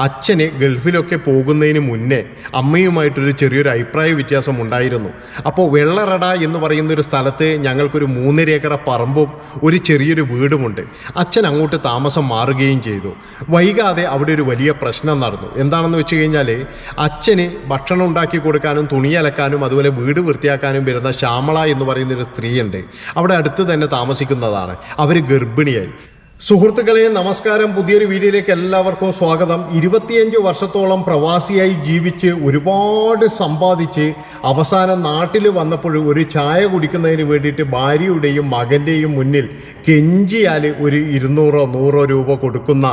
അച്ഛന് ഗൾഫിലൊക്കെ പോകുന്നതിന് മുന്നേ അമ്മയുമായിട്ടൊരു ചെറിയൊരു അഭിപ്രായ വ്യത്യാസം ഉണ്ടായിരുന്നു. അപ്പോൾ വെള്ളറട എന്ന് പറയുന്ന ഒരു സ്ഥലത്ത് ഞങ്ങൾക്കൊരു മൂന്നര ഏക്കർ പറമ്പും ഒരു ചെറിയൊരു വീടുമുണ്ട്. അച്ഛൻ അങ്ങോട്ട് താമസം മാറുകയും ചെയ്തു. വൈകാതെ അവിടെ ഒരു വലിയ പ്രശ്നം നടന്നു. എന്താണെന്ന് വെച്ച് കഴിഞ്ഞാൽ അച്ഛന് ഭക്ഷണം ഉണ്ടാക്കി കൊടുക്കാനും തുണി അലക്കാനും അതുപോലെ വീട് വൃത്തിയാക്കാനും വരുന്ന ശ്യാമള എന്ന് പറയുന്ന ഒരു സ്ത്രീയുണ്ട്. അവിടെ അടുത്ത് തന്നെ താമസിക്കുന്നതാണ്. അവർ ഗർഭിണിയായി. സുഹൃത്തുക്കളെ നമസ്കാരം. പുതിയൊരു വീഡിയോയിലേക്ക് എല്ലാവർക്കും സ്വാഗതം. ഇരുപത്തിയഞ്ച് വർഷത്തോളം പ്രവാസിയായി ജീവിച്ച് ഒരുപാട് സമ്പാദിച്ച് അവസാനം നാട്ടിൽ വന്നപ്പോൾ ഒരു ചായ കുടിക്കുന്നതിന് വേണ്ടിയിട്ട് ഭാര്യയുടെയും മകന്റെയും മുന്നിൽ കെഞ്ചിയാൽ ഒരു ഇരുന്നൂറോ നൂറോ രൂപ കൊടുക്കുന്ന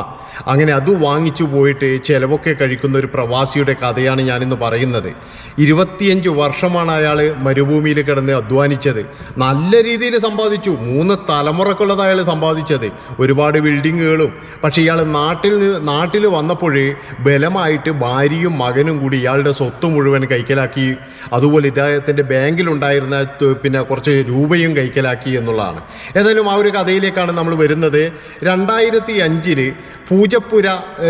അങ്ങനെ അത് വാങ്ങിച്ചു പോയിട്ട് ചിലവൊക്കെ കഴിക്കുന്ന ഒരു പ്രവാസിയുടെ കഥയാണ് ഞാനിന്ന് പറയുന്നത്. ഇരുപത്തിയഞ്ച് വർഷമാണ് അയാൾ മരുഭൂമിയിൽ കിടന്ന് അധ്വാനിച്ചത്. നല്ല രീതിയിൽ സമ്പാദിച്ചു. മൂന്ന് തലമുറക്കുള്ളത് അയാൾ സമ്പാദിച്ചത്. ഒരുപാട് ബിൽഡിങ്ങുകളും. പക്ഷേ ഇയാൾ നാട്ടിൽ നാട്ടിൽ വന്നപ്പോൾ ബലമായിട്ട് ഭാര്യയും മകനും കൂടി ഇയാളുടെ സ്വത്ത് മുഴുവൻ കൈക്കലാക്കി. അതുപോലെ ഇദ്ദേഹത്തിന്റെ ബാങ്കിലുണ്ടായിരുന്ന പിന്നെ കുറച്ച് രൂപയും കൈക്കലാക്കി എന്നുള്ളതാണ്. ഏതായാലും ആ ഒരു കഥയിലേക്കാണ് നമ്മൾ വരുന്നത്. രണ്ടായിരത്തി അഞ്ചിൽ പൂജപ്പുര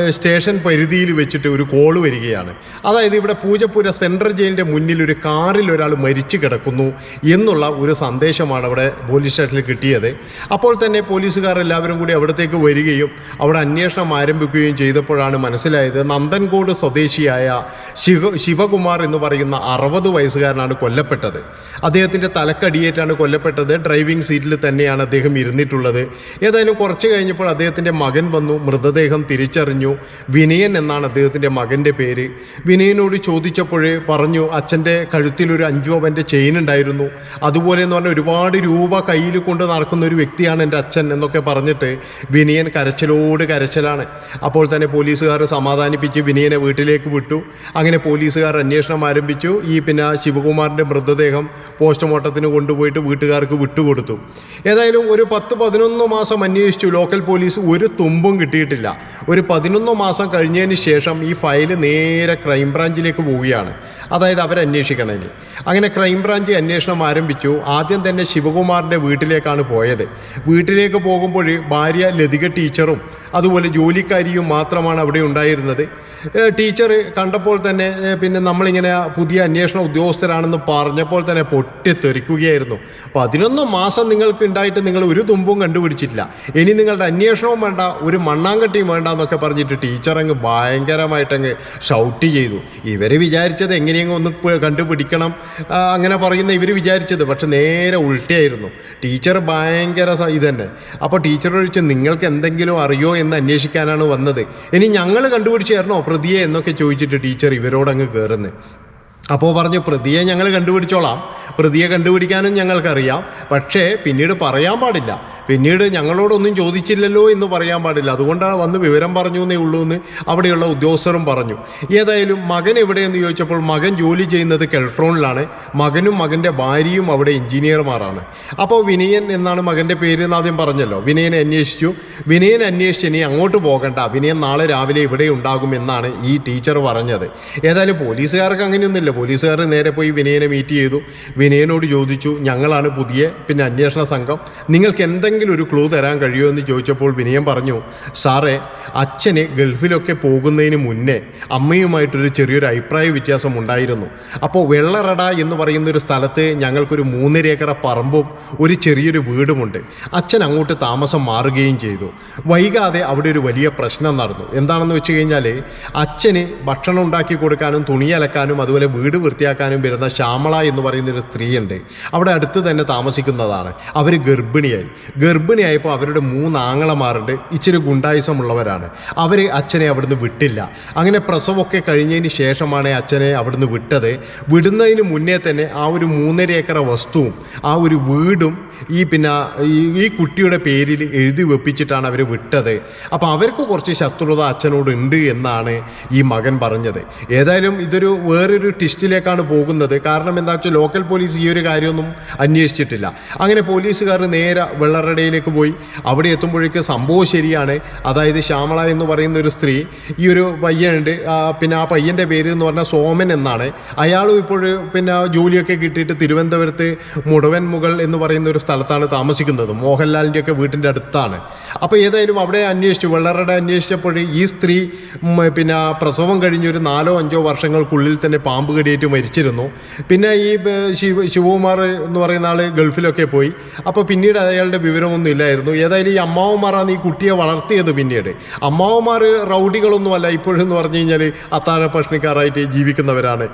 സ്റ്റേഷൻ പരിധിയിൽ വെച്ചിട്ട് ഒരു കോൾ വരികയാണ്. അതായത് ഇവിടെ പൂജപ്പുര സെൻട്രൽ ജയിലിന്റെ മുന്നിൽ ഒരു കാറിൽ ഒരാൾ മരിച്ചു കിടക്കുന്നു എന്നുള്ള ഒരു സന്ദേശമാണ് അവിടെ പോലീസ് സ്റ്റേഷനിൽ കിട്ടിയത്. അപ്പോൾ തന്നെ പോലീസുകാർ എല്ലാവരും കൂടി അവിടത്തേക്ക് വരികയും അവിടെ അന്വേഷണം ആരംഭിക്കുകയും ചെയ്തപ്പോഴാണ് മനസ്സിലായത് നന്ദൻകോട് സ്വദേശിയായ ശിവ ശിവകുമാർ എന്ന് പറയുന്ന അറുപത് വയസ്സുകാരനാണ് കൊല്ലപ്പെട്ടത്. അദ്ദേഹത്തിന്റെ തലക്കടിയേറ്റാണ് കൊല്ലപ്പെട്ടത്. ഡ്രൈവിംഗ് സീറ്റിൽ തന്നെയാണ് അദ്ദേഹം ഇരുന്നിട്ടുള്ളത്. ഏതായാലും കുറച്ച് കഴിഞ്ഞപ്പോൾ അദ്ദേഹത്തിന്റെ മകൻ വന്നു മൃതദേഹം തിരിച്ചറിഞ്ഞു. വിനയൻ എന്നാണ് അദ്ദേഹത്തിന്റെ മകന്റെ പേര്. വിനയനോട് ചോദിച്ചപ്പോഴേ പറഞ്ഞു അച്ഛന്റെ കഴുത്തിലൊരു അഞ്ചു അവന്റെ ചെയിൻ ഉണ്ടായിരുന്നു. അതുപോലെ എന്ന് പറഞ്ഞാൽ ഒരുപാട് രൂപ കയ്യിൽ കൊണ്ട് നടക്കുന്ന ഒരു വ്യക്തിയാണ് എന്റെ അച്ഛൻ എന്നൊക്കെ പറഞ്ഞിട്ട് വിനയൻ കരച്ചിലോട് കരച്ചിലാണ്. അപ്പോൾ തന്നെ പോലീസുകാർ സമാധാനിപ്പിച്ച് വിനയനെ വീട്ടിലേക്ക് വിട്ടു. അങ്ങനെ പോലീസുകാർ അന്വേഷണം ആരംഭിച്ചു. ഈ പിന്നെ ശിവകുമാറിന്റെ മൃതദേഹം പോസ്റ്റ്മോർട്ടത്തിന് കൊണ്ടുപോയിട്ട് വീട്ടുകാർക്ക് വിട്ടുകൊടുത്തു. ഏതായാലും ഒരു പത്ത് പതിനൊന്ന് മാസം അന്വേഷിച്ചു. ലോക്കൽ പോലീസ് ഒരു തുമ്പും കിട്ടിയിട്ടില്ല. ഒരു പതിനൊന്ന് മാസം കഴിഞ്ഞതിന് ശേഷം ഈ ഫയൽ നേരെ ക്രൈംബ്രാഞ്ചിലേക്ക് പോവുകയാണ്. അതായത് അവരന്വേഷിക്കണം ഇനി അങ്ങനെ ക്രൈംബ്രാഞ്ച് അന്വേഷണം ആരംഭിച്ചു. ആദ്യം തന്നെ ശിവകുമാറിന്റെ വീട്ടിലേക്കാണ് പോയത്. വീട്ടിലേക്ക് പോകുമ്പോൾ ഭാര്യ ലതിക ടീച്ചറും അതുപോലെ ജോലിക്കാരിയും മാത്രമാണ് അവിടെ ഉണ്ടായിരുന്നത്. ടീച്ചർ കണ്ടപ്പോൾ തന്നെ പിന്നെ നമ്മളിങ്ങനെ പുതിയ അന്വേഷണ ഉദ്യോഗസ്ഥരാണെന്ന് പറഞ്ഞപ്പോൾ തന്നെ പൊട്ടിത്തെറിക്കുകയായിരുന്നു. പതിനൊന്ന് മാസം നിങ്ങൾക്ക് ഉണ്ടായിട്ട് നിങ്ങൾ ഒരു തുമ്പും കണ്ടുപിടിച്ചിട്ടില്ല. ഇനി നിങ്ങളുടെ അന്വേഷണവും വേണ്ട. ഒരു മണ്ണാങ്കട്ടിയും വേണ്ട എന്നൊക്കെ പറഞ്ഞിട്ട് ടീച്ചർ അങ്ങ് ഭയങ്കരമായിട്ടങ്ങ് ഷൗട്ട് ചെയ്തു. ഇവർ വിചാരിച്ചത് എങ്ങനെയെങ്കിലും ഒന്ന് കണ്ടുപിടിക്കണം അങ്ങനെ പറയുന്ന ഇവർ വിചാരിച്ചത്. പക്ഷെ നേരെ ഉൾട്ടയായിരുന്നു. ടീച്ചർ ഭയങ്കര ഇത് തന്നെ അപ്പോൾ ടീച്ചർ ചോദിച്ചു നിങ്ങൾക്ക് എന്തെങ്കിലും അറിയോ എന്ന് അന്വേഷിക്കാനാണ് വന്നത്? ഇനി ഞങ്ങൾ കണ്ടുപിടിച്ചായിരുന്നോ പ്രതിയെ എന്നൊക്കെ ചോദിച്ചിട്ട് ടീച്ചർ ഇവരോടങ്ങ് കയറുന്നത് അപ്പോൾ പറഞ്ഞു പ്രതിയെ ഞങ്ങൾ കണ്ടുപിടിച്ചോളാം. പ്രതിയെ കണ്ടുപിടിക്കാനും ഞങ്ങൾക്കറിയാം. പക്ഷേ പിന്നീട് പറയാൻ പാടില്ല. പിന്നീട് ഞങ്ങളോടൊന്നും ചോദിച്ചില്ലല്ലോ എന്ന് പറയാൻ പാടില്ല. അതുകൊണ്ടാണ് വന്ന് വിവരം പറഞ്ഞു എന്നേ ഉള്ളൂ എന്ന് അവിടെയുള്ള ഉദ്യോഗസ്ഥരും പറഞ്ഞു. ഏതായാലും മകൻ എവിടെയെന്ന് ചോദിച്ചപ്പോൾ മകൻ ജോലി ചെയ്യുന്നത് കെൽട്രോണിലാണ്. മകനും മകന്റെ ഭാര്യയും അവിടെ എഞ്ചിനീയർമാരാണ്. അപ്പോൾ വിനയൻ എന്നാണ് മകന്റെ പേര് എന്ന് ആദ്യം പറഞ്ഞല്ലോ. വിനയനെ അന്വേഷിച്ചു. വിനയൻ അന്വേഷിച്ച് ഇനി അങ്ങോട്ട് പോകണ്ട. വിനയൻ നാളെ രാവിലെ ഇവിടെ ഉണ്ടാകും എന്നാണ് ഈ ടീച്ചർ പറഞ്ഞത്. ഏതായാലും പോലീസുകാർക്ക് അങ്ങനെയൊന്നുമില്ല. പോലീസുകാർ നേരെ പോയി വിനയനെ മീറ്റ് ചെയ്തു. വിനയനോട് ചോദിച്ചു ഞങ്ങളാണ് പുതിയ പിന്നെ അന്വേഷണ സംഘം. നിങ്ങൾക്ക് എന്തെങ്കിലും ഒരു ക്ലൂ തരാൻ കഴിയുമോ എന്ന് ചോദിച്ചപ്പോൾ വിനയം പറഞ്ഞു സാറേ അച്ഛന് ഗൾഫിലൊക്കെ പോകുന്നതിന് മുന്നേ അമ്മയുമായിട്ടൊരു ചെറിയൊരു അഭിപ്രായ വ്യത്യാസം ഉണ്ടായിരുന്നു. അപ്പോൾ വെള്ളറട എന്ന് പറയുന്ന ഒരു സ്ഥലത്ത് ഞങ്ങൾക്കൊരു മൂന്നര ഏക്കർ പറമ്പും ഒരു ചെറിയൊരു വീടുമുണ്ട്. അച്ഛൻ അങ്ങോട്ട് താമസം മാറുകയും ചെയ്തു. വൈകാതെ അവിടെ ഒരു വലിയ പ്രശ്നം നടന്നു. എന്താണെന്ന് വെച്ച് കഴിഞ്ഞാൽ അച്ഛന് ഭക്ഷണം ഉണ്ടാക്കി കൊടുക്കാനും തുണി അലക്കാനും അതുപോലെ വീട് വൃത്തിയാക്കാനും വരുന്ന ശ്യാമള എന്ന് പറയുന്ന ഒരു സ്ത്രീയുണ്ട്. അവിടെ അടുത്ത് തന്നെ താമസിക്കുന്നതാണ്. അവർ ഗർഭിണിയായി. ഗർഭിണിയായപ്പോൾ അവരുടെ മൂന്ന് ആങ്ങളമാരുണ്ട് ഇച്ചിരി ഗുണ്ടായുസമുള്ളവരാണ്. അവർ അച്ഛനെ അവിടുന്ന് വിട്ടില്ല. അങ്ങനെ പ്രസവമൊക്കെ കഴിഞ്ഞതിന് ശേഷമാണ് അച്ഛനെ അവിടുന്ന് വിട്ടത്. വിടുന്നതിന് മുന്നേ തന്നെ ആ ഒരു മൂന്നര ഏക്കർ വസ്തുവും ആ ഒരു വീടും ഈ പിന്നെ ഈ കുട്ടിയുടെ പേരിൽ എഴുതി വെപ്പിച്ചിട്ടാണ് അവർ വിട്ടത്. അപ്പോൾ അവർക്ക് കുറച്ച് ശത്രുത അച്ഛനോട് ഉണ്ട് എന്നാണ് ഈ മകൻ പറഞ്ഞത്. ഏതായാലും ഇതൊരു വേറൊരു ടിസ്റ്റ് ട്വിസ്റ്റിലേക്കാണ് പോകുന്നത്. കാരണം എന്താ വെച്ചാൽ ലോക്കൽ പോലീസ് ഈ ഒരു കാര്യമൊന്നും അന്വേഷിച്ചിട്ടില്ല. അങ്ങനെ പോലീസുകാർ നേരെ വെള്ളറടയിലേക്ക് പോയി. അവിടെ എത്തുമ്പോഴേക്ക് സംഭവം ശരിയാണ്. അതായത് ശ്യാമള എന്ന് പറയുന്ന ഒരു സ്ത്രീ ഈ ഒരു പയ്യനുണ്ട്. പിന്നെ ആ പയ്യന്റെ പേര് എന്ന് പറഞ്ഞാൽ സോമൻ എന്നാണ്. അയാളും ഇപ്പോൾ പിന്നെ ജോലിയൊക്കെ കിട്ടിയിട്ട് തിരുവനന്തപുരത്ത് മുടവൻ മുകൾ എന്ന് പറയുന്ന ഒരു സ്ഥലത്താണ് താമസിക്കുന്നത്. മോഹൻലാലിന്റെ ഒക്കെ വീട്ടിന്റെ അടുത്താണ്. അപ്പോൾ ഏതായാലും അവിടെ അന്വേഷിച്ചു. വെള്ളറട അന്വേഷിച്ചപ്പോൾ ഈ സ്ത്രീ പിന്നെ പ്രസവം കഴിഞ്ഞൊരു നാലോ അഞ്ചോ വർഷങ്ങൾക്കുള്ളിൽ തന്നെ പാമ്പ് കടിയേറ്റ് മരിച്ചിരുന്നു. പിന്നെ ഈ ശിവ ശിവകുമാർ എന്ന് പറയുന്ന ആൾ ഗൾഫിലൊക്കെ പോയി. അപ്പോൾ പിന്നീട് അയാളുടെ വിവരമൊന്നും ഇല്ലായിരുന്നു. ഏതായാലും ഈ അമ്മാവന്മാരാണ് ഈ കുട്ടിയെ വളർത്തിയത് പിന്നീട്. അമ്മാവന്മാർ റൗഡികളൊന്നുമല്ല ഇപ്പോഴെന്ന് പറഞ്ഞു കഴിഞ്ഞാൽ അത്താഴ ഭക്ഷണിക്കാരായിട്ട് ജീവിക്കുന്നവരാണ്.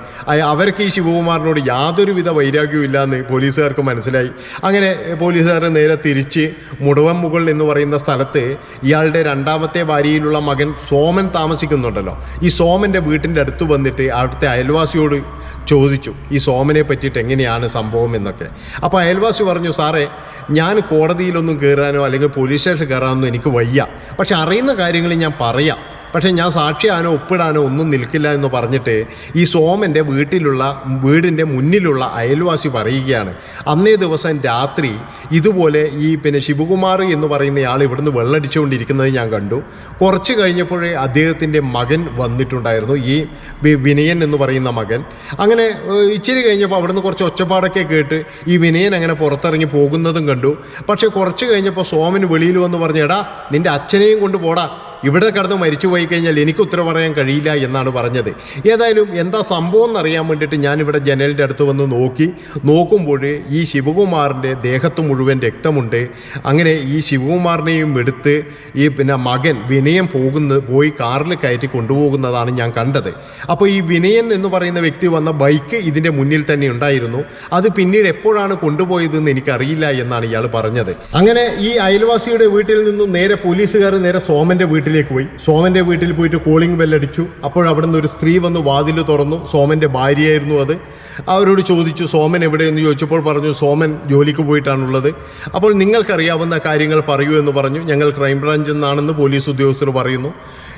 അവർക്ക് ഈ ശിവകുമാറിനോട് യാതൊരുവിധ വൈരാഗ്യവും ഇല്ലയെന്ന് പോലീസുകാർക്ക് മനസ്സിലായി. അങ്ങനെ പോലീസുകാർ നേരെ തിരിച്ച് മുടവൻ മുകൾ എന്ന് പറയുന്ന സ്ഥലത്ത് ഇയാളുടെ രണ്ടാമത്തെ ഭാര്യയിലുള്ള മകൻ സോമൻ താമസിക്കുന്നുണ്ടല്ലോ. ഈ സോമന്റെ വീട്ടിന്റെ അടുത്ത് വന്നിട്ട് അവിടുത്തെ അയൽവാസിയോട് ചോദിച്ചു ഈ സോമനെ പറ്റിയിട്ട് എങ്ങനെയാണ് സംഭവം എന്നൊക്കെ. അപ്പോൾ അയൽവാസി പറഞ്ഞു സാറേ ഞാൻ കോടതിയിലൊന്നും കയറാനോ അല്ലെങ്കിൽ പോലീസ് സ്റ്റേഷൻ കയറാനോ എനിക്ക് വയ്യ. പക്ഷെ അറിയുന്ന കാര്യങ്ങൾ ഞാൻ പറയാം. പക്ഷേ ഞാൻ സാക്ഷിയാനോ ഒപ്പിടാനോ ഒന്നും നിൽക്കില്ല എന്ന് പറഞ്ഞിട്ട് ഈ സോമന്റെ വീട്ടിലുള്ള വീടിന്റെ മുന്നിലുള്ള അയൽവാസി പറയുകയാണ്. അന്നേ ദിവസം രാത്രി ഇതുപോലെ ഈ പിന്നെ ശിവകുമാർ എന്ന് പറയുന്ന ആൾ ഇവിടുന്ന് വെള്ളടിച്ചുകൊണ്ടിരിക്കുന്നത് ഞാൻ കണ്ടു. കുറച്ച് കഴിഞ്ഞപ്പോഴേ അദ്ദേഹത്തിന്റെ മകൻ വന്നിട്ടുണ്ടായിരുന്നു ഈ വിനയൻ എന്ന് പറയുന്ന മകൻ. അങ്ങനെ ഇച്ചിരി കഴിഞ്ഞപ്പോൾ അവിടുന്ന് കുറച്ച് ഒച്ചപ്പാടൊക്കെ കേട്ട് ഈ വിനയൻ അങ്ങനെ പുറത്തിറങ്ങി പോകുന്നതും കണ്ടു. പക്ഷേ കുറച്ച് കഴിഞ്ഞപ്പോൾ സോമൻ വെളിയിൽ വന്ന് പറഞ്ഞു എടാ നിന്റെ അച്ഛനെയും കൊണ്ട് പോടാ ഇവിടെ കിടന്ന് മരിച്ചു പോയി കഴിഞ്ഞാൽ എനിക്ക് ഉത്തരം പറയാൻ കഴിയില്ല എന്നാണ് പറഞ്ഞത്. ഏതായാലും എന്താ സംഭവം എന്നറിയാൻ വേണ്ടിയിട്ട് ഞാനിവിടെ ജനലിന്റെ അടുത്ത് വന്ന് നോക്കി. നോക്കുമ്പോൾ ഈ ശിവകുമാറിന്റെ ദേഹത്ത് മുഴുവൻ രക്തമുണ്ട്. അങ്ങനെ ഈ ശിവകുമാറിനെയും എടുത്ത് ഈ പിന്നെ മകൻ വിനയം പോകുന്ന പോയി കാറിൽ കയറ്റി കൊണ്ടുപോകുന്നതാണ് ഞാൻ കണ്ടത്. അപ്പോൾ ഈ വിനയൻ എന്ന് പറയുന്ന വ്യക്തി വന്ന ബൈക്ക് ഇതിന്റെ മുന്നിൽ തന്നെ ഉണ്ടായിരുന്നു. അത് പിന്നീട് എപ്പോഴാണ് കൊണ്ടുപോയതെന്ന് എനിക്കറിയില്ല എന്നാണ് ഇയാൾ പറഞ്ഞത്. അങ്ങനെ ഈ അയൽവാസിയുടെ വീട്ടിൽ നിന്നും നേരെ പോലീസുകാർ നേരെ സോമന്റെ വീട്ടിലേക്ക് പോയി. സോമന്റെ വീട്ടിൽ പോയിട്ട് കോളിംഗ് ബെല്ലടിച്ചു നിന്ന് ഒരു സ്ത്രീ വന്ന് വാതിൽ തുറന്നു. സോമന്റെ ഭാര്യയായിരുന്നു അത്. അവരോട് ചോദിച്ചു സോമൻ എവിടെയെന്ന്? ചോദിച്ചപ്പോൾ പറഞ്ഞു സോമൻ ജോലിക്ക് പോയിട്ടാണുള്ളത്. അപ്പോൾ നിങ്ങൾക്കറിയാവുന്ന കാര്യങ്ങൾ പറയൂ എന്ന് പറഞ്ഞു. ഞങ്ങൾ ക്രൈംബ്രാഞ്ചിൽ നിന്നാണെന്ന് പോലീസ് ഉദ്യോഗസ്ഥർ പറയുന്നു.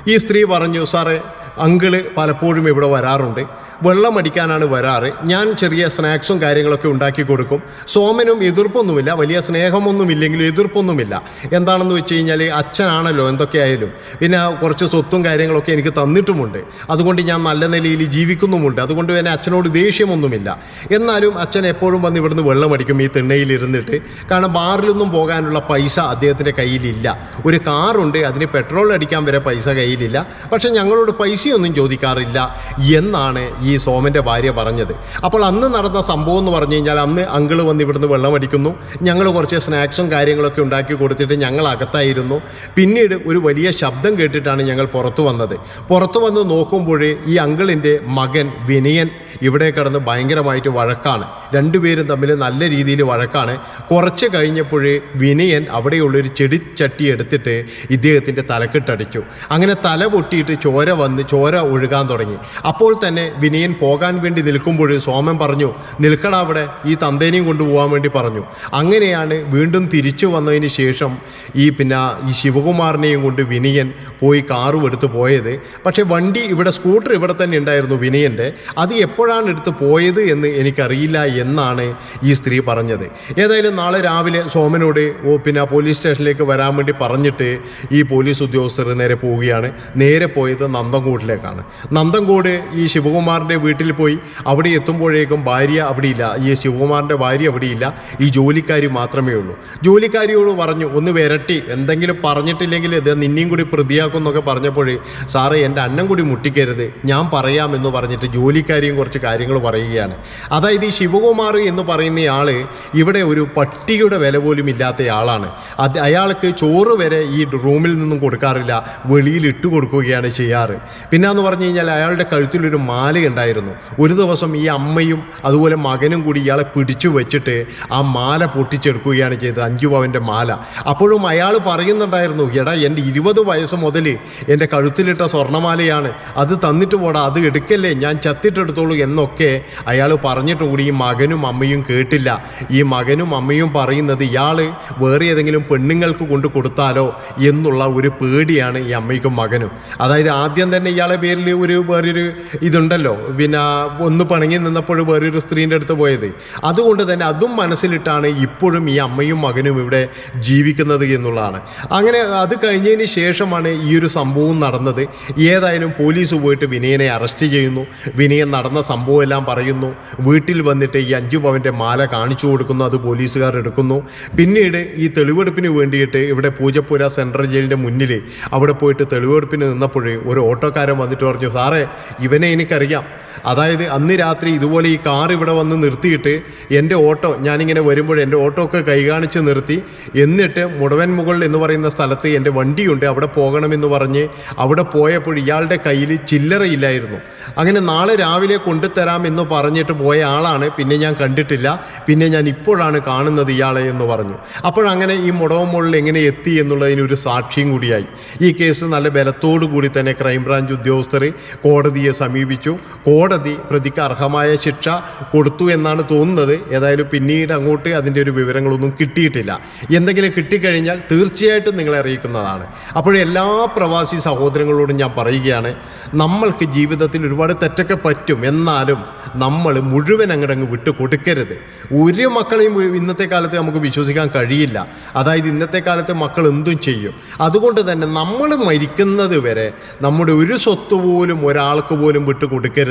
ഈ സ്ത്രീ പറഞ്ഞു സാറേ അങ്കിൾ പലപ്പോഴും ഇവിടെ വരാറുണ്ട്. വെള്ളം അടിക്കാനാണ് വരാറ്. ഞാൻ ചെറിയ സ്നാക്സും കാര്യങ്ങളൊക്കെ ഉണ്ടാക്കി കൊടുക്കും. സോമനും എതിർപ്പൊന്നുമില്ല. വലിയ സ്നേഹമൊന്നുമില്ലെങ്കിലും എതിർപ്പൊന്നുമില്ല. എന്താണെന്ന് വെച്ച് കഴിഞ്ഞാൽ അച്ഛനാണല്ലോ എന്തൊക്കെയായാലും. പിന്നെ കുറച്ച് സ്വത്തും കാര്യങ്ങളൊക്കെ എനിക്ക് തന്നിട്ടുമുണ്ട്. അതുകൊണ്ട് ഞാൻ നല്ല നിലയിൽ ജീവിക്കുന്നുമുണ്ട്. അതുകൊണ്ട് തന്നെ അച്ഛനോട് ദേഷ്യമൊന്നുമില്ല. എന്നാലും അച്ഛൻ എപ്പോഴും വന്ന് ഇവിടുന്ന് വെള്ളമടിക്കും ഈ തിണ്ണയിലിരുന്നിട്ട് കാരണം ബാറിലൊന്നും പോകാനുള്ള പൈസ അദ്ദേഹത്തിന്റെ കയ്യിലില്ല. ഒരു കാറുണ്ട് അതിന് പെട്രോൾ അടിക്കാൻ വരെ പൈസ കയ്യിലില്ല. പക്ഷെ ഞങ്ങളോട് പൈസയൊന്നും ചോദിക്കാറില്ല. എന്നാണ് ഈ സോമന്റെ ഭാര്യ പറഞ്ഞത്. അപ്പോൾ അന്ന് നടന്ന സംഭവം എന്ന് പറഞ്ഞു കഴിഞ്ഞാൽ അന്ന് അങ്കിൾ വന്ന് ഇവിടുന്ന് വെള്ളം അടിക്കുന്നു. ഞങ്ങൾ കുറച്ച് സ്നാക്സും കാര്യങ്ങളൊക്കെ ഉണ്ടാക്കി കൊടുത്തിട്ട് ഞങ്ങൾ അകത്തായിരുന്നു. പിന്നീട് ഒരു വലിയ ശബ്ദം കേട്ടിട്ടാണ് ഞങ്ങൾ പുറത്തു വന്നത്. പുറത്തു വന്ന് നോക്കുമ്പോഴേ ഈ അങ്കിളിന്റെ മകൻ വിനയൻ ഇവിടെ കിടന്ന് ഭയങ്കരമായിട്ട് വഴക്കാണ്. രണ്ടുപേരും തമ്മിൽ നല്ല രീതിയിൽ വഴക്കാണ്. കുറച്ച് കഴിഞ്ഞപ്പോഴേ വിനയൻ അവിടെയുള്ളൊരു ചെടിച്ചട്ടി എടുത്തിട്ട് ഇദ്ദേഹത്തിന്റെ തലക്കെട്ടടിച്ചു. അങ്ങനെ തല പൊട്ടിയിട്ട് ചോര വന്ന് ചോര ഒഴുകാൻ തുടങ്ങി. അപ്പോൾ തന്നെ വിനയൻ പോകാൻ വേണ്ടി നിൽക്കുമ്പോൾ സോമൻ പറഞ്ഞു നിൽക്കടാ അവിടെ ഈ തന്തേനെയും കൊണ്ടുപോകാൻ വേണ്ടി പറഞ്ഞു. അങ്ങനെയാണ് വീണ്ടും തിരിച്ചു വന്നതിന് ശേഷം ഈ പിന്നെ ഈ ശിവകുമാറിനെയും കൊണ്ട് വിനയൻ പോയി കാറും എടുത്ത് പോയത്. പക്ഷേ വണ്ടി ഇവിടെ സ്കൂട്ടർ ഇവിടെ തന്നെ ഉണ്ടായിരുന്നു വിനയന്റെ. അത് എപ്പോഴാണ് എടുത്ത് പോയത് എന്ന് എനിക്കറിയില്ല എന്നാണ് ഈ സ്ത്രീ പറഞ്ഞത്. ഏതായാലും നാളെ രാവിലെ സോമനോട് ഓ പിന്നെ പോലീസ് സ്റ്റേഷനിലേക്ക് വരാൻ വേണ്ടി പറഞ്ഞിട്ട് ഈ പോലീസ് ഉദ്യോഗസ്ഥർ നേരെ പോവുകയാണ്. നേരെ പോയത് നന്തൻകൂടിലേക്കാണ് നന്തൻകൂട് ഈ ശിവകുമാറിന്റെ വീട്ടിൽ പോയി അവിടെ എത്തുമ്പോഴേക്കും ഭാര്യ അവിടെയില്ല. ഈ ശിവകുമാറിന്റെ ഭാര്യ അവിടെയില്ല. ഈ ജോലിക്കാരി മാത്രമേ ഉള്ളൂ. ജോലിക്കാരിയോട് പറഞ്ഞു ഒന്ന് വരട്ടി. എന്തെങ്കിലും പറഞ്ഞിട്ടില്ലെങ്കിൽ ഇത് നിന്നെയും കൂടി പ്രതിയാക്കും എന്നൊക്കെ പറഞ്ഞപ്പോഴേ സാറേ എന്റെ അന്നം കൂടി മുട്ടിക്കരുത്. ഞാൻ പറയാമെന്ന് പറഞ്ഞിട്ട് ജോലിക്കാരിയും കുറച്ച് കാര്യങ്ങൾ പറയുകയാണ്. അതായത് ഈ ശിവകുമാർ എന്ന് പറയുന്ന ആൾ ഇവിടെ ഒരു പട്ടിയുടെ വില പോലും ഇല്ലാത്ത ആളാണ്. അത് അയാൾക്ക് ചോറ് വരെ ഈ റൂമിൽ നിന്നും കൊടുക്കാറില്ല. വെളിയിൽ ഇട്ട് കൊടുക്കുകയാണ് ചെയ്യാറ്. പിന്നെ എന്ന് പറഞ്ഞു കഴിഞ്ഞാൽ അയാളുടെ കഴുത്തിലൊരു മാല ഉണ്ടായിരുന്നു. ഒരു ദിവസം ഈ അമ്മയും അതുപോലെ മകനും കൂടി ഇയാളെ പിടിച്ചു വെച്ചിട്ട് ആ മാല പൊട്ടിച്ചെടുക്കുകയാണ് ചെയ്തത് അഞ്ചു പവന്റെ മാല. അപ്പോഴും അയാൾ പറയുന്നുണ്ടായിരുന്നു എടാ എന്റെ ഇരുപത് വയസ്സ് മുതൽ എന്റെ കഴുത്തിലിട്ട സ്വർണമാലയാണ് അത് തന്നിട്ട് പോടാ അത് എടുക്കല്ലേ ഞാൻ ചത്തിട്ടെടുത്തോളൂ എന്നൊക്കെ അയാൾ പറഞ്ഞിട്ട് കൂടി ഈ മകനും അമ്മയും കേട്ടില്ല. ഈ മകനും അമ്മയും പറയുന്നത് ഇയാൾ വേറെ ഏതെങ്കിലും പെണ്ണുങ്ങൾക്ക് കൊണ്ട് കൊടുത്താലോ എന്നുള്ള ഒരു പേടിയാണ് ഈ അമ്മയ്ക്കും മകനും. അതായത് ആദ്യം തന്നെ ഇയാളെ പേരിൽ ഒരു വേറൊരു ഇതുണ്ടല്ലോ പിന്നെ ഒന്ന് പണങ്ങി നിന്നപ്പോൾ വേറൊരു സ്ത്രീന്റെ അടുത്ത് പോയത്. അതുകൊണ്ട് തന്നെ അതും മനസ്സിലിട്ടാണ് ഇപ്പോഴും ഈ അമ്മയും മകനും ഇവിടെ ജീവിക്കുന്നത് എന്നുള്ളതാണ്. അങ്ങനെ അത് കഴിഞ്ഞതിന് ശേഷമാണ് ഈ ഒരു സംഭവം നടന്നത്. ഏതായാലും പോലീസ് പോയിട്ട് വിനയനെ അറസ്റ്റ് ചെയ്യുന്നു. വിനയൻ നടന്ന സംഭവം എല്ലാം പറയുന്നു. വീട്ടിൽ വന്നിട്ട് ഈ അഞ്ചു പവന്റെ മാല കാണിച്ചു കൊടുക്കുന്നു. അത് പോലീസുകാർ എടുക്കുന്നു. പിന്നീട് ഈ തെളിവെടുപ്പിന് വേണ്ടിയിട്ട് ഇവിടെ പൂജപ്പുര സെൻട്രൽ ജയിലിന്റെ മുന്നിൽ അവിടെ പോയിട്ട് തെളിവെടുപ്പിന് നിന്നപ്പോഴേ ഒരു ഓട്ടോക്കാരൻ വന്നിട്ട് പറഞ്ഞു സാറേ ഇവനെ എനിക്കറിയാം. അതായത് അന്ന് രാത്രി ഇതുപോലെ ഈ കാർ ഇവിടെ വന്ന് നിർത്തിയിട്ട് എന്റെ ഓട്ടോ ഞാനിങ്ങനെ വരുമ്പോൾ എന്റെ ഓട്ടോ ഒക്കെ കൈകാണിച്ച് നിർത്തി എന്നിട്ട് മുടവൻ മുകൾ എന്ന് പറയുന്ന സ്ഥലത്ത് എന്റെ വണ്ടിയുണ്ട് അവിടെ പോകണമെന്ന് പറഞ്ഞ് അവിടെ പോയപ്പോൾ ഇയാളുടെ കയ്യിൽ ചില്ലറയില്ലായിരുന്നു. അങ്ങനെ നാളെ രാവിലെ കൊണ്ടുതരാമെന്ന് പറഞ്ഞിട്ട് പോയ ആളാണ് പിന്നെ ഞാൻ കണ്ടിട്ടില്ല പിന്നെ ഞാൻ ഇപ്പോഴാണ് കാണുന്നത് ഇയാളെ എന്ന് പറഞ്ഞു. അപ്പോഴങ്ങനെ ഈ മുടവൻ മുകളിൽ എങ്ങനെ എത്തി എന്നുള്ളതിന് ഒരു സാക്ഷിയും കൂടിയായി. ഈ കേസ് നല്ല ബലത്തോടു കൂടി തന്നെ ക്രൈംബ്രാഞ്ച് ഉദ്യോഗസ്ഥർ കോടതിയെ സമീപിച്ചു. കോടതി പ്രതിക്ക് അർഹമായ ശിക്ഷ കൊടുത്തു എന്നാണ് തോന്നുന്നത്. ഏതായാലും പിന്നീട് അങ്ങോട്ട് അതിന്റെ ഒരു വിവരങ്ങളൊന്നും കിട്ടിയിട്ടില്ല. എന്തെങ്കിലും കിട്ടിക്കഴിഞ്ഞാൽ തീർച്ചയായിട്ടും നിങ്ങളെ അറിയിക്കുന്നതാണ്. അപ്പോഴെല്ലാ പ്രവാസി സഹോദരങ്ങളോടും ഞാൻ പറയുകയാണ് നമ്മൾക്ക് ജീവിതത്തിൽ ഒരുപാട് തെറ്റൊക്കെ പറ്റും. എന്നാലും നമ്മൾ മുഴുവൻ അങ്ങടങ്ങ് വിട്ടു കൊടുക്കരുത് ഒരു മക്കളെയും ഇന്നത്തെ കാലത്ത് നമുക്ക് വിശ്വസിക്കാൻ കഴിയില്ല. അതായത് ഇന്നത്തെ കാലത്ത് മക്കൾ എന്തും ചെയ്യും. അതുകൊണ്ട് തന്നെ നമ്മൾ മരിക്കുന്നത് വരെ നമ്മുടെ ഒരു സ്വത്ത് പോലും ഒരാൾക്ക് പോലും വിട്ടു കൊടുക്കരുത്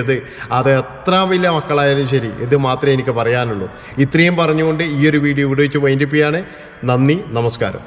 അത് എത്ര വലിയ മക്കളായാലും ശരി ഇത് മാത്രമേ എനിക്ക് പറയാനുള്ളൂ. ഇത്രയും പറഞ്ഞുകൊണ്ട് ഈ ഒരു വീഡിയോ ഇവിടെ വെച്ച് വൈൻഡിപ്പിയാണ് നന്ദി നമസ്കാരം.